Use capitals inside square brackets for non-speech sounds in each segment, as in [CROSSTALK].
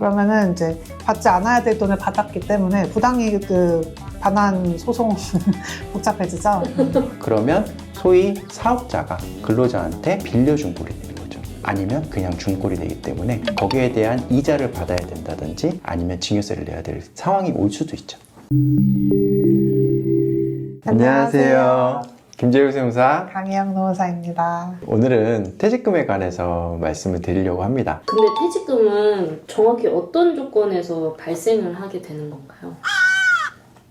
그러면은 이제 받지 않아야 될 돈을 받았기 때문에 부당이익 그 반환 소송 [LAUGHS] 복잡해지죠. 그러면 소위 사업자가 근로자한테 빌려준 꼴이 되는 거죠. 아니면 그냥 준 꼴이 되기 때문에 거기에 대한 이자를 받아야 된다든지 아니면 증여세를 내야 될 상황이 올 수도 있죠. 김재우 세무사. 강희영 노무사입니다. 오늘은 퇴직금에 관해서 말씀을 드리려고 합니다. 근데 퇴직금은 정확히 어떤 조건에서 발생을 하게 되는 건가요?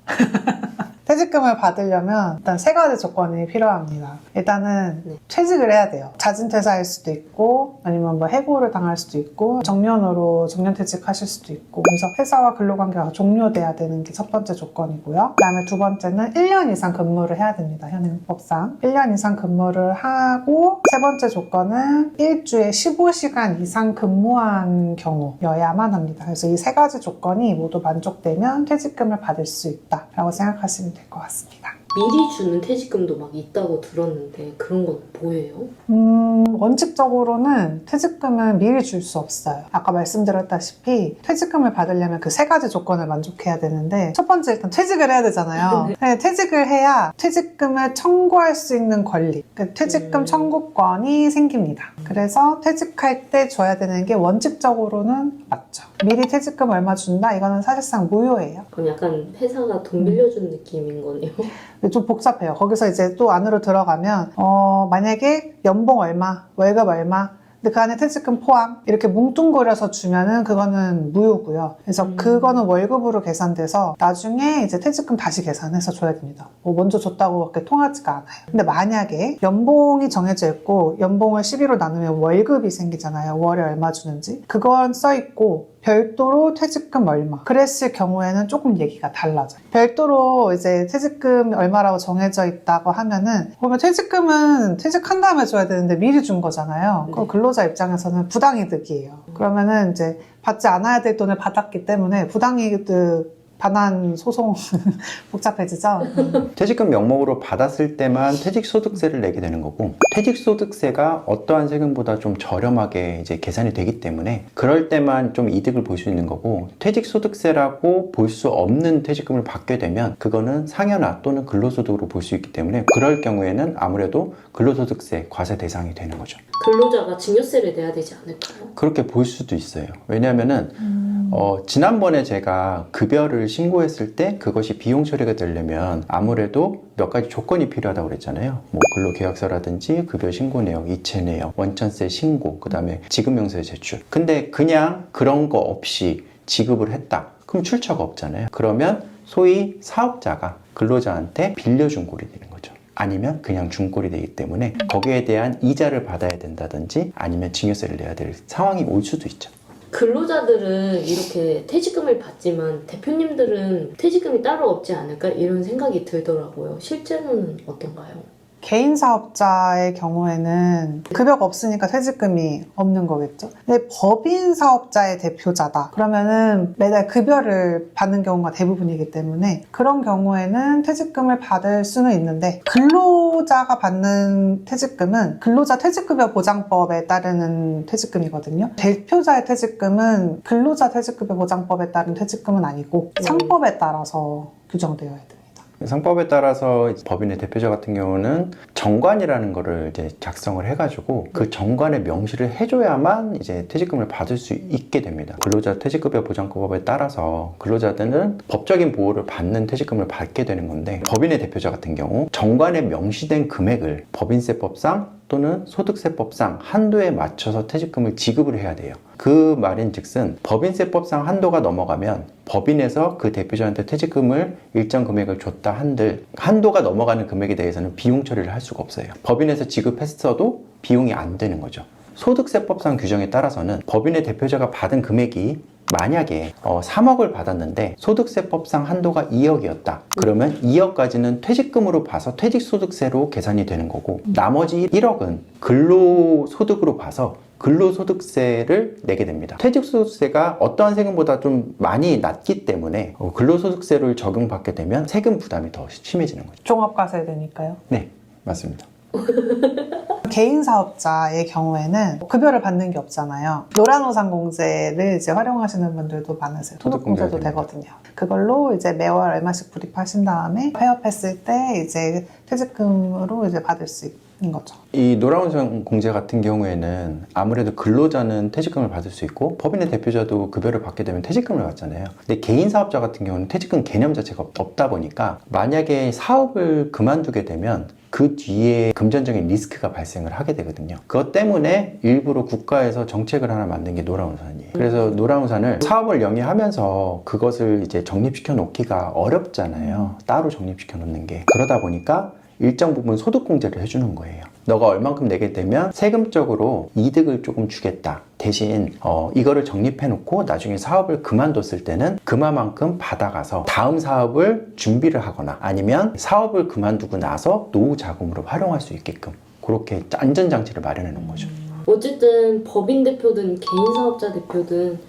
[LAUGHS] 퇴직금을 받으려면 일단 세 가지 조건이 필요합니다. 일단은 네. 퇴직을 해야 돼요. 자진 퇴사할 수도 있고 아니면 뭐 해고를 당할 수도 있고 정년으로 정년 퇴직하실 수도 있고 그래서 회사와 근로관계가 종료돼야 되는 게 첫 번째 조건이고요. 그다음에 두 번째는 1년 이상 근무를 해야 됩니다. 현행법상 1년 이상 근무를 하고 세 번째 조건은 일주에 15시간 이상 근무한 경우여야만 합니다. 그래서 이 세 가지 조건이 모두 만족되면 퇴직금을 받을 수 있다라고 생각하시면 될 것 같습니다. 미리 주는 퇴직금도 막 있다고 들었는데 그런 건 뭐예요? 음, 원칙적으로는 퇴직금은 미리 줄 수 없어요. 아까 말씀드렸다시피 퇴직금을 받으려면 그 세 가지 조건을 만족해야 되는데 첫 번째 일단 퇴직을 해야 되잖아요. 네, 퇴직을 해야 퇴직금을 청구할 수 있는 권리, 그 퇴직금 음. 청구권이 생깁니다. 그래서 퇴직할 때 줘야 되는 게 원칙적으로는 맞죠. 미리 퇴직금 얼마 준다? 이거는 사실상 무효예요. 그럼 약간 회사가 돈 빌려준 느낌인 거네요. [LAUGHS] 좀 복잡해요. 거기서 이제 또 안으로 들어가면 어, 만약에 연봉 얼마, 월급 얼마, 근데 그 안에 퇴직금 포함 이렇게 뭉뚱그려서 주면은 그거는 무효고요. 그래서 음. 그거는 월급으로 계산돼서 나중에 이제 퇴직금 다시 계산해서 줘야 됩니다. 뭐 먼저 줬다고 그렇게 통하지가 않아요. 근데 만약에 연봉이 정해져 있고 연봉을 12로 나누면 월급이 생기잖아요. 월에 얼마 주는지 그건 써 있고 별도로 퇴직금 얼마 그랬을 경우에는 조금 얘기가 달라져요. 별도로 이제 퇴직금 얼마라고 정해져 있다고 하면은 보면 퇴직금은 퇴직한 다음에 줘야 되는데 미리 준 거잖아요. 그럼 네. 근로자 입장에서는 부당이득이에요. 그러면은 이제 받지 않아야 될 돈을 받았기 때문에 부당이득 반환 소송 [LAUGHS] 복잡해지죠. 퇴직금 명목으로 받았을 때만 퇴직소득세를 내게 되는 거고 퇴직소득세가 어떠한 세금보다 좀 저렴하게 이제 계산이 되기 때문에 그럴 때만 좀 이득을 볼 수 있는 거고 퇴직소득세라고 볼 수 없는 퇴직금을 받게 되면 그거는 상여나 또는 근로소득으로 볼 수 있기 때문에 그럴 경우에는 아무래도 근로소득세 과세 대상이 되는 거죠. 근로자가 증여세를 내야 되지 않을까요? 그렇게 볼 수도 있어요. 왜냐하면은 어, 지난번에 제가 급여를 신고했을 때 그것이 비용 처리가 되려면 아무래도 몇 가지 조건이 필요하다고 그랬잖아요. 뭐 근로계약서라든지 급여 신고 내역, 이체 내역, 원천세 신고, 그 다음에 지급명세 제출. 근데 그냥 그런 거 없이 지급을 했다. 그럼 출처가 없잖아요. 그러면 소위 사업자가 근로자한테 빌려준 꼴이 되는 거죠. 아니면 그냥 준 꼴이 되기 때문에 거기에 대한 이자를 받아야 된다든지 아니면 증여세를 내야 될 상황이 올 수도 있죠. 근로자들은 이렇게 퇴직금을 받지만 대표님들은 퇴직금이 따로 없지 않을까 이런 생각이 들더라고요. 실제로는 어떤가요? 개인 사업자의 경우에는 급여가 없으니까 퇴직금이 없는 거겠죠. 근데 법인 사업자의 대표자다. 그러면은 매달 급여를 받는 경우가 대부분이기 때문에 그런 경우에는 퇴직금을 받을 수는 있는데 근로자가 받는 퇴직금은 근로자 퇴직급여 보장법에 따르는 퇴직금이거든요. 대표자의 퇴직금은 근로자 퇴직급여 보장법에 따른 퇴직금은 아니고 음. 상법에 따라서 규정되어야 됩니다. 상법에 따라서 법인의 대표자 같은 경우는 정관이라는 거를 이제 작성을 해가지고 그 정관에 명시를 해줘야만 이제 퇴직금을 받을 수 있게 됩니다. 근로자 퇴직급여 보장법에 따라서 근로자들은 법적인 보호를 받는 퇴직금을 받게 되는 건데 법인의 대표자 같은 경우 정관에 명시된 금액을 법인세법상 또는 소득세법상 한도에 맞춰서 퇴직금을 지급을 해야 돼요. 그 말인 즉슨 법인세법상 한도가 넘어가면 법인에서 그 대표자한테 퇴직금을 일정 금액을 줬다 한들 한도가 넘어가는 금액에 대해서는 비용 처리를 할 수가 없어요. 법인에서 지급했어도 비용이 안 되는 거죠. 소득세법상 규정에 따라서는 법인의 대표자가 받은 금액이 만약에 어, 3억을 받았는데 소득세법상 한도가 2억이었다. 그러면 2억까지는 퇴직금으로 봐서 퇴직소득세로 계산이 되는 거고 나머지 1억은 근로소득으로 봐서 근로소득세를 내게 됩니다. 퇴직소득세가 어떠한 세금보다 좀 많이 낮기 때문에 어, 근로소득세를 적용받게 되면 세금 부담이 더 심해지는 거죠. 종합과세 되니까요. 네, 맞습니다. [LAUGHS] 개인 사업자의 경우에는 급여를 받는 게 없잖아요. 노란우산공제를 이제 활용하시는 분들도 많으세요. 됩니다. 되거든요. 그걸로 이제 매월 얼마씩 불입하신 다음에 폐업했을 때 이제 퇴직금으로 이제 받을 수 있는 거죠. 이 노라운성 공제 같은 경우에는 아무래도 근로자는 퇴직금을 받을 수 있고 법인의 대표자도 급여를 받게 되면 퇴직금을 받잖아요. 근데 개인 사업자 같은 경우는 퇴직금 개념 자체가 없- 없다 보니까 만약에 사업을 그만두게 되면 그 뒤에 금전적인 리스크가 발생을 하게 되거든요. 그것 때문에 일부러 국가에서 정책을 하나 만든 게 노라운산이에요. 그래서 노라운산을 사업을 영위하면서 그것을 이제 적립시켜 놓기가 어렵잖아요. 따로 적립시켜 놓는 게. 그러다 보니까 일정 부분 소득공제를 해주는 거예요. 너가 얼만큼 내게 되면 세금적으로 이득을 조금 주겠다. 대신 어, 이거를 적립해 놓고 나중에 사업을 그만뒀을 때는 그만큼 받아가서 다음 사업을 준비를 하거나 아니면 사업을 그만두고 나서 노후 자금으로 활용할 수 있게끔 그렇게 안전장치를 마련해 놓은 거죠. 어쨌든 법인 대표든 개인 사업자 대표든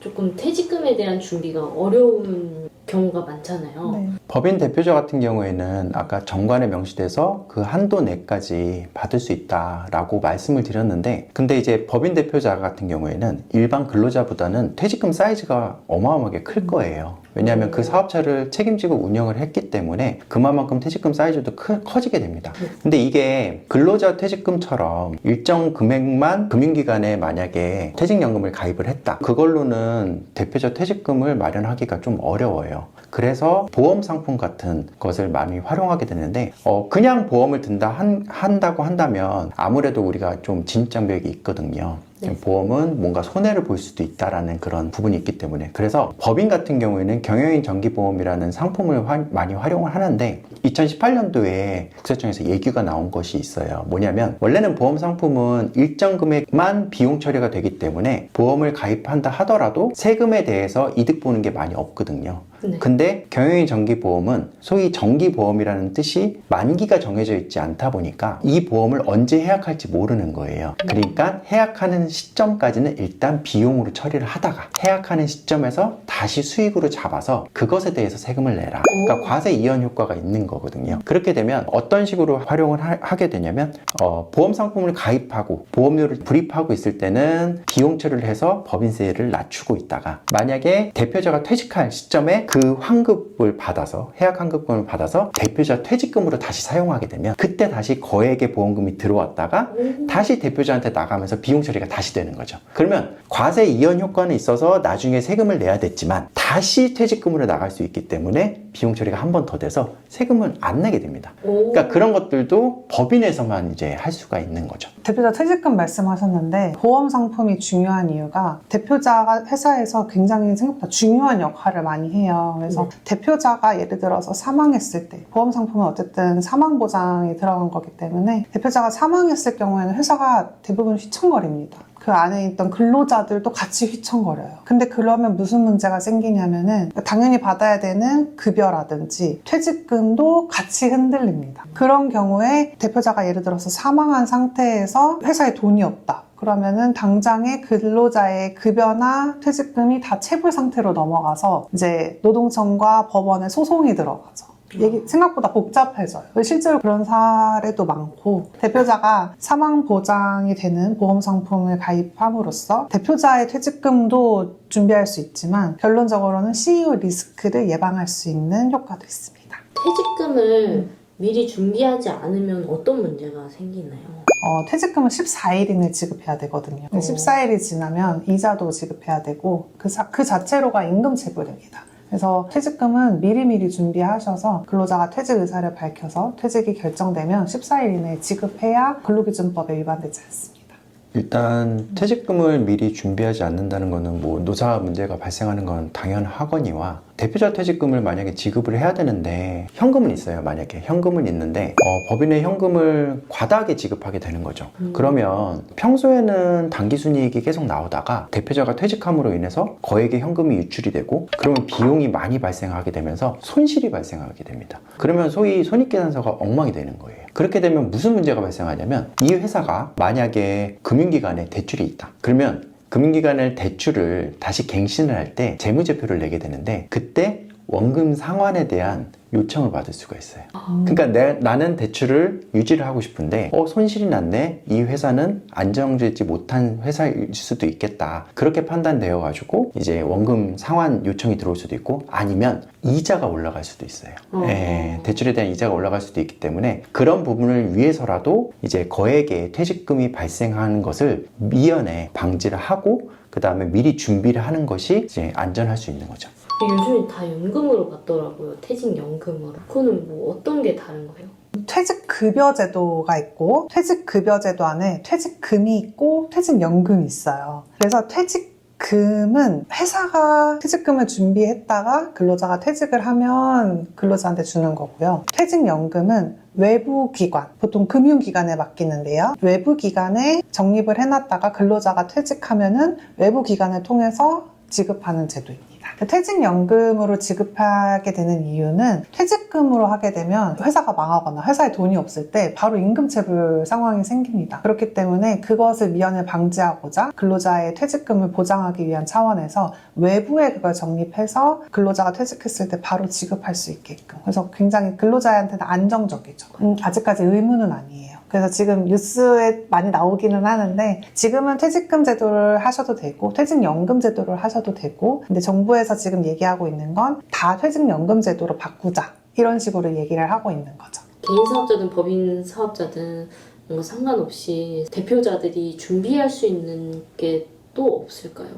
조금 퇴직금에 대한 준비가 어려운 경우가 많잖아요. 네. 법인 대표자 같은 경우에는 아까 정관에 명시돼서 그 한도 내까지 받을 수 있다라고 말씀을 드렸는데 근데 이제 법인 대표자 같은 경우에는 일반 근로자보다는 퇴직금 사이즈가 어마어마하게 클 거예요. 왜냐하면 그 사업체를 책임지고 운영을 했기 때문에 그만큼 퇴직금 사이즈도 크- 커지게 됩니다. 근데 이게 근로자 퇴직금처럼 일정 금액만 금융기관에 만약에 퇴직연금을 가입을 했다. 그걸로는 대표자 퇴직금을 마련하기가 좀 어려워 요. 그래서 보험 상품 같은 것을 많이 활용하게 되는데 어, 그냥 보험을 든다 한, 한다고 한다면 아무래도 우리가 좀 진입장벽이 있거든요. 네. 보험은 뭔가 손해를 볼 수도 있다라는 그런 부분이 있기 때문에 그래서 법인 같은 경우에는 경영인 정기보험이라는 상품을 화- 많이 활용을 하는데 2018년도에 국세청에서 얘기가 나온 것이 있어요. 뭐냐면 원래는 보험 상품은 일정 금액만 비용 처리가 되기 때문에 보험을 가입한다 하더라도 세금에 대해서 이득 보는 게 많이 없거든요. 네. 근데 경영인 정기보험은 소위 정기보험이라는 뜻이 만기가 정해져 있지 않다 보니까 이 보험을 언제 해약할지 모르는 거예요. 그러니까 해약하는 시점까지는 일단 비용으로 처리를 하다가 해약하는 시점에서 다시 수익으로 잡아서 그것에 대해서 세금을 내라. 그러니까 과세 이연 효과가 있는 거거든요. 그렇게 되면 어떤 식으로 활용을 하, 게 되냐면 어, 보험 상품을 가입하고 보험료를 불입하고 있을 때는 비용 처리를 해서 법인세를 낮추고 있다가 만약에 대표자가 퇴직할 시점에 그 환급을 받아서 해약 환급금을 받아서 대표자 퇴직금으로 다시 사용하게 되면 그때 다시 거액의 보험금이 들어왔다가 오. 다시 대표자한테 나가면서 비용 처리가 다시 되는 거죠. 그러면 과세 이연 효과는 있어서 나중에 세금을 내야 됐지만 다시 퇴직금으로 나갈 수 있기 때문에 비용 처리가 한 번 더 돼서 세금을 안 내게 됩니다. 오. 그러니까 그런 것들도 법인에서만 이제 할 수가 있는 거죠. 대표자 퇴직금 말씀하셨는데 보험 상품이 중요한 이유가 대표자가 회사에서 굉장히 생각보다 중요한 역할을 많이 해요. 그래서 네. 대표자가 예를 들어서 사망했을 때 보험 상품은 어쨌든 사망 보장이 들어간 거기 때문에 대표자가 사망했을 경우에는 회사가 대부분 휘청거립니다. 그 안에 있던 근로자들도 같이 휘청거려요. 근데 그러면 무슨 문제가 생기냐면은 당연히 받아야 되는 급여라든지 퇴직금도 같이 흔들립니다. 그런 경우에 대표자가 예를 들어서 사망한 상태에서 회사에 돈이 없다. 그러면은 당장에 근로자의 급여나 퇴직금이 다 체불 상태로 넘어가서 이제 노동청과 법원에 소송이 들어가죠. 얘기 생각보다 복잡해져요. 실제로 그런 사례도 많고 대표자가 사망 보장이 되는 보험 상품을 가입함으로써 대표자의 퇴직금도 준비할 수 있지만 결론적으로는 CEO 리스크를 예방할 수 있는 효과도 있습니다. 퇴직금을 미리 준비하지 않으면 어떤 문제가 생기나요? 어, 퇴직금은 14일인을 지급해야 되거든요. 어. 14일이 지나면 이자도 지급해야 되고 그, 사- 그 자체로가 임금 체불입니다. 그래서 퇴직금은 미리미리 준비하셔서 근로자가 퇴직 의사를 밝혀서 퇴직이 결정되면 14일 이내에 지급해야 근로기준법에 위반되지 않습니다. 일단 퇴직금을 미리 준비하지 않는다는 것은 뭐 노사 문제가 발생하는 건 당연하거니와 대표자 퇴직금을 만약에 지급을 해야 되는데 현금은 있어요 만약에. 현금은 있는데 어, 법인의 현금을 과다하게 지급하게 되는 거죠. 음. 그러면 평소에는 당기순이익이 계속 나오다가 대표자가 퇴직함으로 인해서 거액의 현금이 유출이 되고 그러면 비용이 많이 발생하게 되면서 손실이 발생하게 됩니다. 그러면 소위 손익계산서가 엉망이 되는 거예요. 그렇게 되면 무슨 문제가 발생하냐면 이 회사가 만약에 금융기관에 대출이 있다. 그러면 금융기관의 대출을 다시 갱신을 할 때 재무제표를 내게 되는데 그때 원금 상환에 대한 요청을 받을 수가 있어요. 음. 그러니까 내, 나는 대출을 유지를 하고 싶은데 어, 손실이 났네. 이 회사는 안정되지 못한 회사일 수도 있겠다. 그렇게 판단되어 가지고 이제 원금 상환 요청이 들어올 수도 있고 아니면 이자가 올라갈 수도 있어요. 어. 예, 대출에 대한 이자가 올라갈 수도 있기 때문에 그런 부분을 위해서라도 이제 거액의 퇴직금이 발생하는 것을 미연에 방지를 하고 그 다음에 미리 준비를 하는 것이 이제 안전할 수 있는 거죠. 요즘은 다 연금으로 받더라고요. 퇴직연금으로. 그거는 뭐 어떤 게 다른 거예요? 퇴직급여제도가 있고 퇴직급여제도 안에 퇴직금이 있고 퇴직연금이 있어요. 그래서 퇴직 금은 회사가 퇴직금을 준비했다가 근로자가 퇴직을 하면 근로자한테 주는 거고요. 퇴직연금은 외부 기관, 보통 금융기관에 맡기는데요. 외부 기관에 적립을 해놨다가 근로자가 퇴직하면은 외부 기관을 통해서 지급하는 제도입니다. 퇴직연금으로 지급하게 되는 이유는 퇴직금으로 하게 되면 회사가 망하거나 회사에 돈이 없을 때 바로 임금체불 상황이 생깁니다. 그렇기 때문에 그것을 미연을 방지하고자 근로자의 퇴직금을 보장하기 위한 차원에서 외부에 그걸 적립해서 근로자가 퇴직했을 때 바로 지급할 수 있게끔. 그래서 굉장히 근로자한테는 안정적이죠. 음, 아직까지 의무는 아니에요. 그래서 지금 뉴스에 많이 나오기는 하는데 지금은 퇴직금 제도를 하셔도 되고 퇴직연금 제도를 하셔도 되고 근데 정부에서 지금 얘기하고 있는 건 다 퇴직연금 제도로 바꾸자 이런 식으로 얘기를 하고 있는 거죠. 개인 사업자든 법인 사업자든 뭔가 상관없이 대표자들이 준비할 수 있는 게 또 없을까요?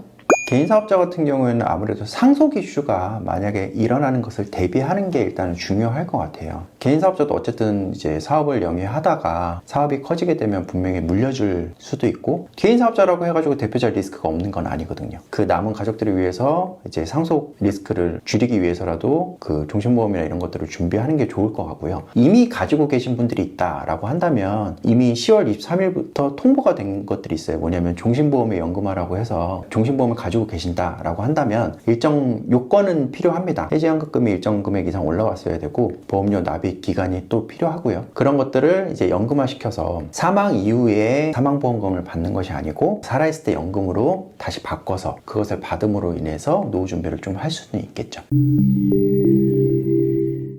개인 사업자 같은 경우에는 아무래도 상속 이슈가 만약에 일어나는 것을 대비하는 게 일단은 중요할 것 같아요. 개인 사업자도 어쨌든 이제 사업을 영위하다가 사업이 커지게 되면 분명히 물려줄 수도 있고 개인 사업자라고 해가지고 대표자 리스크가 없는 건 아니거든요. 그 남은 가족들을 위해서 이제 상속 리스크를 줄이기 위해서라도 그 종신보험이나 이런 것들을 준비하는 게 좋을 것 같고요. 이미 가지고 계신 분들이 있다라고 한다면 이미 10월 23일부터 통보가 된 것들이 있어요. 뭐냐면 종신보험에 연금하라고 해서 종신보험을 가지고 계신다라고 한다면 일정 요건은 필요합니다. 해지연금금이 일정 금액 이상 올라왔어야 되고 보험료 납입 기간이 또 필요하고요. 그런 것들을 이제 연금화 시켜서 사망 이후에 사망보험금을 받는 것이 아니고 살아있을 때 연금으로 다시 바꿔서 그것을 받음으로 인해서 노후 준비를 좀 할 수는 있겠죠.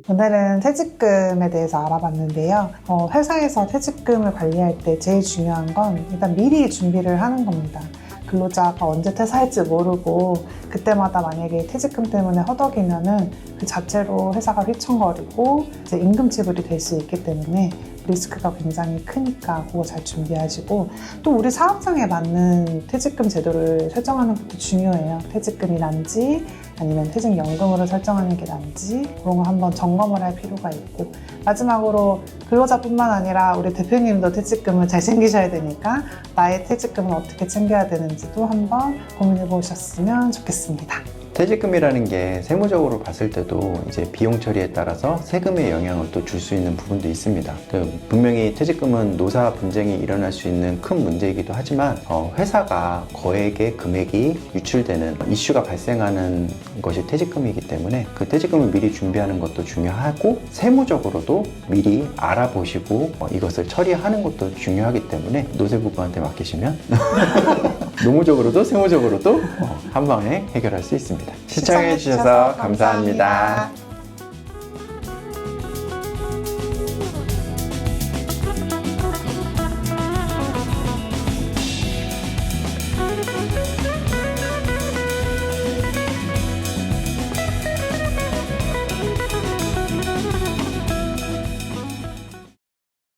오늘은 퇴직금에 대해서 알아봤는데요. 어, 회사에서 퇴직금을 관리할 때 제일 중요한 건 일단 미리 준비를 하는 겁니다. 근로자가 언제 퇴사할지 모르고 그때마다 만약에 퇴직금 때문에 허덕이면은 그 자체로 회사가 휘청거리고 이제 임금 지불이 될 수 있기 때문에 리스크가 굉장히 크니까 그거 잘 준비하시고 또 우리 사업장에 맞는 퇴직금 제도를 설정하는 것도 중요해요. 퇴직금이 난지 아니면 퇴직연금으로 설정하는 게 난지 그런 거 한번 점검을 할 필요가 있고 마지막으로 근로자뿐만 아니라 우리 대표님도 퇴직금을 잘 챙기셔야 되니까 나의 퇴직금은 어떻게 챙겨야 되는지도 한번 고민해 보셨으면 좋겠습니다. 퇴직금이라는 게 세무적으로 봤을 때도 이제 비용 처리에 따라서 세금의 영향을 또 줄 수 있는 부분도 있습니다. 그 분명히 퇴직금은 노사 분쟁이 일어날 수 있는 큰 문제이기도 하지만 어, 회사가 거액의 금액이 유출되는 이슈가 발생하는 것이 퇴직금이기 때문에 그 퇴직금을 미리 준비하는 것도 중요하고 세무적으로도 미리 알아보시고 어, 이것을 처리하는 것도 중요하기 때문에 노세부부한테 맡기시면 [LAUGHS] 노무적으로도 세무적으로도 어, 한 방에 해결할 수 있습니다. 시청해 주셔서 감사합니다.